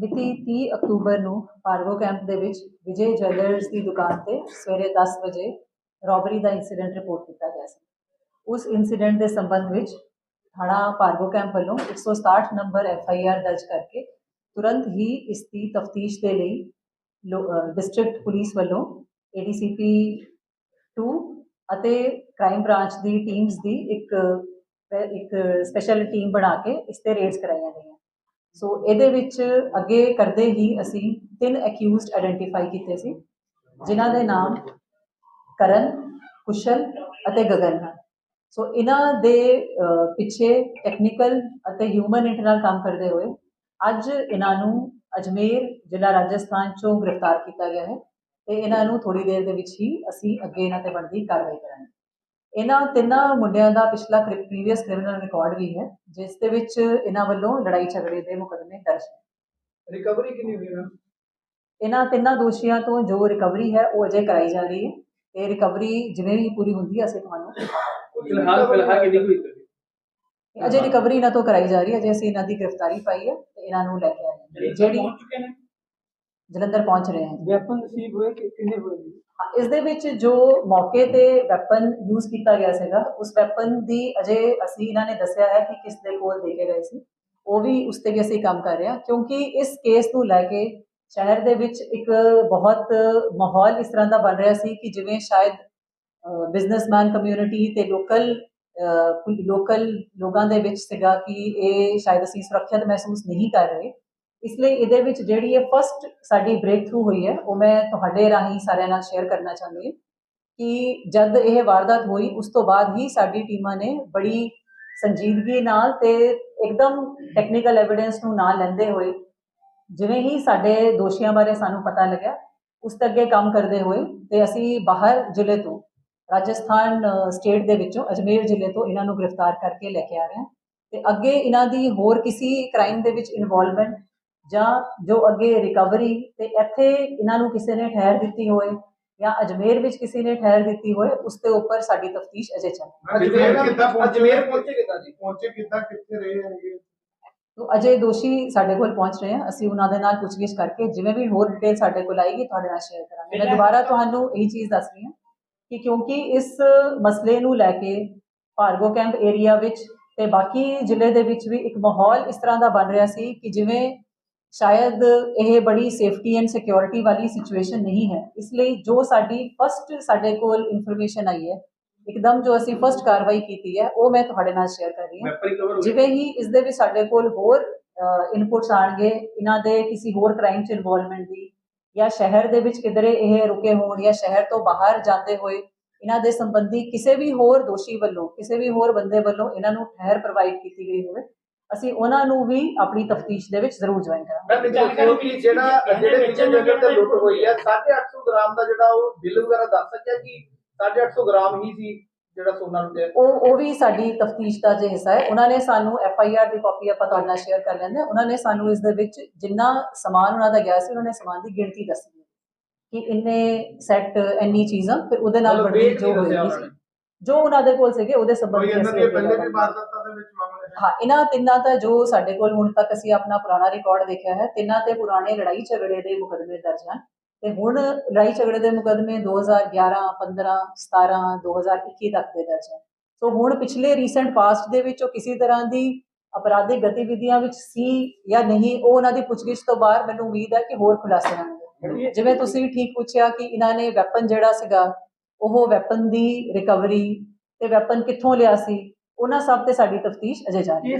ਮਿਤੀ 30 ਅਕਤੂਬਰ ਨੂੰ ਪਾਰਗੋ ਕੈਂਪ ਦੇ ਵਿੱਚ ਵਿਜੇ ਜਵੈਲਰਸ ਦੀ ਦੁਕਾਨ ਤੇ ਸਵੇਰੇ 10 ਵਜੇ ਰੋਬਰੀ ਦਾ ਇਨਸੀਡੈਂਟ ਰਿਪੋਰਟ ਕੀਤਾ ਗਿਆ ਸੀ। ਉਸ ਇਨਸੀਡੈਂਟ ਦੇ ਸੰਬੰਧ ਵਿੱਚ ਥਾਣਾ ਪਾਰਗੋ ਕੈਂਪ ਵੱਲੋਂ 167 ਨੰਬਰ ਐਫ ਆਈ ਆਰ ਦਰਜ ਕਰਕੇ ਤੁਰੰਤ ਹੀ ਇਸ ਦੀ ਤਫਤੀਸ਼ ਦੇ ਲਈ ਡਿਸਟ੍ਰਿਕਟ ਪੁਲਿਸ ਵੱਲੋਂ ਏਡੀਸੀਪੀ 2 ਅਤੇ ਕ੍ਰਾਈਮ ਬ੍ਰਾਂਚ ਦੀ ਟੀਮਸ ਦੀ ਇੱਕ ਇੱਕ ਸਪੈਸ਼ਲ ਟੀਮ ਬਣਾ ਕੇ ਇਸ ਤੇ ਰੇਡਸ ਕਰਾਈਆਂ ਗਈਆਂ। ਸੋ ਇਹਦੇ ਵਿੱਚ ਅੱਗੇ ਕਰਦੇ ਹੀ ਅਸੀਂ ਤਿੰਨ ਅਕਿਊਜ਼ਡ ਆਇਡੈਂਟੀਫਾਈ ਕੀਤੇ ਸੀ, ਜਿਨ੍ਹਾਂ ਦੇ ਨਾਮ ਕਰਨ, ਕੁਸ਼ਲ ਅਤੇ ਗਗਨ। ਹਨ ਸੋ ਇਹਨਾਂ ਦੇ ਪਿੱਛੇ ਟੈਕਨੀਕਲ ਅਤੇ ਹਿਊਮਨ ਇੰਟ ਨਾਲ ਕੰਮ ਕਰਦੇ ਹੋਏ ਅੱਜ ਇਹਨਾਂ ਨੂੰ ਅਜਮੇਰ ਜ਼ਿਲ੍ਹਾ ਰਾਜਸਥਾਨ ਚੋਂ ਗ੍ਰਿਫਤਾਰ ਕੀਤਾ ਗਿਆ ਹੈ ਤੇ ਇਹਨਾਂ ਨੂੰ ਥੋੜੀ ਦੇਰ ਦੇ ਵਿੱਚ ਹੀ ਅਸੀਂ ਅੱਗੇ ਇਹਨਾਂ ਤੇ ਬਣਦੀ ਕਾਰਵਾਈ ਕਰਾਂਗੇ। ਇਹਨਾਂ ਤਿੰਨਾਂ ਮੁੰਡਿਆਂ ਦਾ ਪਿਛਲਾ ਪ੍ਰੀਵੀਅਸ ਕ੍ਰਿਮੀਨਲ ਰਿਕਾਰਡ ਵੀ ਹੈ ਜਿਸ ਦੇ ਵਿੱਚ ਇਹਨਾਂ ਵੱਲੋਂ ਲੜਾਈ ਝਗੜੇ ਦੇ ਮੁਕੱਦਮੇ ਦਰਜ ਹੈ ਰਿਕਵਰੀ ਕਿੰਨੀ ਹੋਈ ਮੈਮ? ਇਹਨਾਂ ਤਿੰਨਾਂ ਦੋਸ਼ੀਆਂ ਤੋਂ ਜੋ ਰਿਕਵਰੀ ਹੈ ਉਹ ਅਜੇ ਕਰਾਈ ਜਾ ਰਹੀ ਹੈ। ਤੇ ਰਿਕਵਰੀ ਜਿਵੇਂ ਵੀ ਪੂਰੀ ਹੁੰਦੀ ਹੈ ਅਸੀਂ ਤੁਹਾਨੂੰ ਫਿਲਹਾਲ ਫਿਲਹਾਲ ਕਿੰਨੀ ਹੋਈ ਅਜੇ ਰਿਕਵਰੀ ਇਹਨਾਂ ਤੋਂ ਕਰਾਈ ਜਾ ਰਹੀ ਹੈ ਅਜੇ ਅਸੀਂ ਇਹਨਾਂ ਦੀ ਗ੍ਰਿਫਤਾਰੀ ਪਾਈ ਹੈ ਤੇ ਇਹਨਾਂ ਨੂੰ ਲੈ ਕੇ ਆਏ ਹਾਂ। ਜਿਹੜੀ ਪਹੁੰਚ ਚੁੱਕੇ ਨੇ? ਜਲੰਧਰ ਪਹੁੰਚ ਰਹੇ ਹਨ ਵੈਪਨ ਰਿਸੀਵ ਹੋਏ ਕਿ ਕਿੰਨੇ ਹੋਏ ਇਸ ਦੇ ਵਿੱਚ ਜੋ ਮੌਕੇ ਤੇ ਵੈਪਨ ਯੂਜ਼ ਕੀਤਾ ਗਿਆ ਸੀਗਾ ਉਸ ਵੈਪਨ ਦੀ ਅਜੇ ਅਸੀਂ ਇਹਨਾਂ ਨੇ ਦੱਸਿਆ ਹੈ ਕਿ ਕਿਸ ਦੇ ਕੋਲ ਦੇ ਕੇ ਗਏ ਸੀ। ਉਹ ਵੀ ਉਸ ਤੇ ਵੀ ਅਸੀਂ ਕੰਮ ਕਰ ਰਹੇ ਹਾਂ ਕਿਉਂਕਿ ਇਸ ਕੇਸ ਨੂੰ ਲੈ ਕੇ ਸ਼ਹਿਰ ਦੇ ਵਿੱਚ ਇੱਕ ਬਹੁਤ ਮਾਹੌਲ ਇਸ ਤਰ੍ਹਾਂ ਦਾ ਬਣ ਰਿਹਾ ਸੀ ਕਿ ਜਿਵੇਂ ਸ਼ਾਇਦ ਬਿਜ਼ਨਸਮੈਨ ਕਮਿਊਨਿਟੀ ਤੇ ਲੋਕਲ ਲੋਕਲ ਲੋਕਾਂ ਦੇ ਵਿੱਚ ਸੀਗਾ ਕਿ ਇਹ ਸ਼ਾਇਦ ਅਸੀਂ ਸੁਰੱਖਿਅਤ ਮਹਿਸੂਸ ਨਹੀਂ ਕਰ ਰਹੇ। ਇਸ ਲਈ ਇਹਦੇ ਵਿੱਚ ਜਿਹੜੀ ਇਹ ਫਸਟ ਸਾਡੀ ਬ੍ਰੇਕ ਥਰੂ ਹੋਈ ਹੈ, ਉਹ ਮੈਂ ਤੁਹਾਡੇ ਰਾਹੀਂ ਸਾਰਿਆਂ ਨਾਲ ਸ਼ੇਅਰ ਕਰਨਾ ਚਾਹੁੰਦੀ ਹਾਂ ਕਿ ਜਦ ਇਹ ਵਾਰਦਾਤ ਹੋਈ, ਉਸ ਤੋਂ ਬਾਅਦ ਹੀ ਸਾਡੀ ਟੀਮਾਂ ਨੇ ਬੜੀ ਸੰਜੀਦਗੀ ਨਾਲ ਤੇ ਇੱਕਦਮ ਟੈਕਨੀਕਲ ਐਵੀਡੈਂਸ ਨੂੰ ਨਾਲ ਲੈਂਦੇ ਹੋਏ, ਜਿਵੇਂ ਹੀ ਸਾਡੇ ਦੋਸ਼ੀਆਂ ਬਾਰੇ ਸਾਨੂੰ ਪਤਾ ਲੱਗਿਆ, ਉਸ ਤੇ ਅੱਗੇ ਕੰਮ ਕਰਦੇ ਹੋਏ ਤੇ ਅਸੀਂ ਬਾਹਰ ਜ਼ਿਲ੍ਹੇ ਤੋਂ, ਰਾਜਸਥਾਨ ਸਟੇਟ ਦੇ ਵਿੱਚੋਂ, ਅਜਮੇਰ ਜ਼ਿਲ੍ਹੇ ਤੋਂ ਇਹਨਾਂ ਨੂੰ ਗ੍ਰਿਫਤਾਰ ਕਰਕੇ ਲੈ ਕੇ ਆ ਰਹੇ ਹਾਂ ਤੇ ਅੱਗੇ ਇਹਨਾਂ ਦੀ ਹੋਰ ਕਿਸੇ ਕ੍ਰਾਈਮ ਦੇ ਵਿੱਚ ਇਨਵੋਲਵਮੈਂਟ ਜਾਂ ਜੋ ਅੱਗੇ ਰਿਕਵਰੀ ਤੇ ਇੱਥੇ ਇਹਨਾਂ ਨੂੰ ਕਿਸੇ ਨੇ ਠਹਿਰ ਦਿੱਤੀ ਹੋਏ ਜਾਂ ਅਜਮੇਰ ਵਿੱਚ ਕਿਸੇ ਨੇ ਠਹਿਰ ਦਿੱਤੀ ਹੋਏ ਉਸ ਦੇ ਉੱਪਰ ਸਾਡੀ ਤਫਤੀਸ਼ ਅਜੇ ਚੱਲ ਰਹੀ ਹੈ। ਅਜਮੇਰ ਕਿੱਦਾਂ ਪਹੁੰਚੇ? ਅਜਮੇਰ ਪਹੁੰਚੇ ਕਿੱਦਾਂ ਜੀ? ਪਹੁੰਚੇ ਕਿੱਦਾਂ? ਕਿੱਥੇ ਰਹੇ ਹੈਗੇ? ਤੋ ਅਜੇ ਦੋਸ਼ੀ ਸਾਡੇ ਕੋਲ ਪਹੁੰਚ ਰਹੇ ਹਨ ਅਸੀਂ ਉਹਨਾਂ ਦੇ ਨਾਲ ਪੁੱਛਗਿੱਛ ਕਰਕੇ ਜਿਵੇਂ ਵੀ ਹੋਰ ਡਿਟੇਲ ਸਾਡੇ ਕੋਲ ਆਏਗੀ ਤੁਹਾਡੇ ਨਾਲ ਸ਼ੇਅਰ ਕਰਾਂਗੇ। ਮੈਂ ਦੁਬਾਰਾ ਤੁਹਾਨੂੰ ਇਹੀ ਚੀਜ਼ ਦੱਸ ਰਹੀ ਹਾਂ ਕਿ ਕਿਉਂਕਿ ਇਸ ਮਸਲੇ ਨੂੰ ਲੈ ਕੇ ਭਾਰਗੋ ਕੈਂਪ ਏਰੀਆ ਵਿੱਚ ਤੇ ਬਾਕੀ ਜ਼ਿਲ੍ਹੇ ਦੇ ਵਿੱਚ ਵੀ ਇੱਕ ਮਾਹੌਲ ਇਸ ਤਰ੍ਹਾਂ ਦਾ ਬਣ ਰਿਹਾ ਸੀ ਕਿ ਜਿਵੇਂ ਸ਼ਾਇਦ ਇਹ ਬੜੀ ਸੇਫਟੀ ਐਂਡ ਸਿਕਿਉਰਿਟੀ ਵਾਲੀ ਸਿਚੁਏਸ਼ਨ ਨਹੀਂ ਹੈ। ਇਸ ਲਈ ਜੋ ਸਾਡੀ ਫਸਟ ਸਾਡੇ ਕੋਲ ਇਨਫੋਰਮੇਸ਼ਨ ਆਈ ਹੈ ਇੱਕਦਮ ਜੋ ਅਸੀਂ ਫਸਟ ਕਾਰਵਾਈ ਕੀਤੀ ਹੈ ਉਹ ਮੈਂ ਤੁਹਾਡੇ ਨਾਲ ਸ਼ੇਅਰ ਕਰ ਰਹੀ ਹਾਂ। ਜਿਵੇਂ ਹੀ ਇਸ ਦੇ ਵਿੱਚ ਸਾਡੇ ਕੋਲ ਹੋਰ ਇਨਪੁਟਸ ਆਣਗੇ ਇਹਨਾਂ ਦੇ ਕਿਸੇ ਹੋਰ ਕ੍ਰਾਈਮ 'ਚ ਇਨਵੋਲਵਮੈਂਟ ਦੀ ਜਾਂ ਸ਼ਹਿਰ ਦੇ ਵਿੱਚ ਕਿਧਰੇ ਇਹ ਰੁਕੇ ਹੋਣ ਜਾਂ ਸ਼ਹਿਰ ਤੋਂ ਬਾਹਰ ਜਾਂਦੇ ਹੋਏ ਇਹਨਾਂ ਦੇ ਸੰਬੰਧੀ ਕਿਸੇ ਵੀ ਹੋਰ ਦੋਸ਼ੀ ਵੱਲੋਂ ਕਿਸੇ ਵੀ ਹੋਰ ਬੰਦੇ ਵੱਲੋਂ ਇਹਨਾਂ ਨੂੰ ਠਹਿਰ ਪ੍ਰੋਵਾਈਡ ਕੀਤੀ ਗਈ ਹੋਵੇ ਅਸੀਂ ਉਹਨਾਂ ਨੂੰ ਵੀ ਆਪਣੀ ਤਫਤੀਸ਼ ਦੇ ਵਿੱਚ ਜ਼ਰੂਰ ਜੁਆਇਨ ਕਰਾਂਗੇ। ਮੈਂ ਜਾਣਕਾਰੀ ਕਿ ਜਿਹੜਾ ਜਿਹੜੇ ਵਿਜੇ ਜਗਰ ਤੇ ਲੁੱਟ ਹੋਈ ਹੈ 850 ਗ੍ਰਾਮ ਦਾ ਜਿਹੜਾ ਉਹ ਬਿੱਲ ਵਗੈਰਾ ਦੱਸ ਸਕਿਆ ਕਿ 850 ਗ੍ਰਾਮ ਹੀ ਸੀ ਜਿਹੜਾ ਸੋਨਾ ਲੁੱਟਿਆ? ਉਹ ਉਹ ਵੀ ਸਾਡੀ ਤਫਤੀਸ਼ ਦਾ ਜੇ ਹਿੱਸਾ ਹੈ। ਉਹਨਾਂ ਨੇ ਸਾਨੂੰ ਐਫ ਆਈ ਆਰ ਦੀ ਕਾਪੀ ਆਪਾਂ ਤੁਹਾਡੇ ਨਾਲ ਸ਼ੇਅਰ ਕਰ ਲੈਂਦੇ ਹਾਂ। ਉਹਨਾਂ ਨੇ ਸਾਨੂੰ ਇਸ ਦੇ ਵਿੱਚ ਜਿੰਨਾ ਸਮਾਨ ਉਹਨਾਂ ਦਾ ਗਿਆ ਸੀ ਉਹਨਾਂ ਨੇ ਸਮਾਨ ਦੀ ਗਿਣਤੀ ਦੱਸੀ ਹੈ ਕਿ ਇੰਨੇ ਸੈੱਟ ਇੰਨੀ ਚੀਜ਼ਾਂ ਫਿਰ ਉਹਦੇ ਨਾਲ weight ਜੋ ਉਹਨਾਂ ਸੀ। ਜੋ ਉਹਨਾਂ ਦੇ ਕੋਲ ਸੀਗੇ ਉਹਦੇ ਸੰਬੰਧੀ ਇਹਨਾਂ ਅਸੀਂ ਦੀ ਅੱਗੇ ਪਹਿਲੇ ਵੀ। ਵਾਰਦਾਤਾਂ ਵਿੱਚ ਹਾਂ, ਇਹਨਾਂ ਤਿੰਨਾਂ ਦਾ ਜੋ ਸਾਡੇ ਕੋਲ ਹੁਣ ਤੱਕ ਅਸੀਂ ਆਪਣਾ ਪੁਰਾਣਾ ਰਿਕਾਰਡ ਦੇਖਿਆ ਹੈ, ਤਿੰਨਾਂ ਤੇ ਪੁਰਾਣੇ ਲੜਾਈ ਝਗੜੇ ਦੇ ਮੁਕੱਦਮੇ ਦਰਜ ਹਨ। ਤੇ ਹੁਣ ਲੜਾਈ ਝਗੜੇ ਦੇ ਮੁਕੱਦਮੇ 2011 15 17 2021 ਤੱਕ ਦੇ ਦਰਜ ਹਨ। ਸੋ ਹੁਣ ਪਿਛਲੇ ਰੀਸੈਂਟ ਪਾਸਟ ਦੇ ਵਿੱਚ ਉਹ ਕਿਸੇ ਤਰ੍ਹਾਂ ਦੀ ਅਪਰਾਧਿਕ ਗਤੀਵਿਧੀਆਂ ਵਿੱਚ ਸੀ ਜਾਂ ਨਹੀਂ, ਉਹ ਉਹਨਾਂ ਦੀ ਪੁੱਛਗਿੱਛ ਤੋਂ ਬਾਅਦ ਮੈਨੂੰ ਉਮੀਦ ਹੈ ਕਿ ਹੋਰ ਖੁਲਾਸੇ ਆਣਗੇ ਜਿਵੇਂ ਤੁਸੀਂ ਠੀਕ ਪੁੱਛਿਆ ਕਿ ਇਹਨਾਂ ਨੇ ਵੈਪਨ ਜਿਹੜਾ ਸੀਗਾ, ਉਹ ਵੈਪਨ ਦੀ ਰਿਕਵਰੀ ਤੇ ਵੈਪਨ ਕਿੱਥੋਂ ਲਿਆ ਸੀ? ਉਹਨਾਂ ਸਭ ਤੇ ਸਾਡੀ ਤਫਤੀਸ਼ ਅਜੇ ਜਾਰੀ ਹੈ।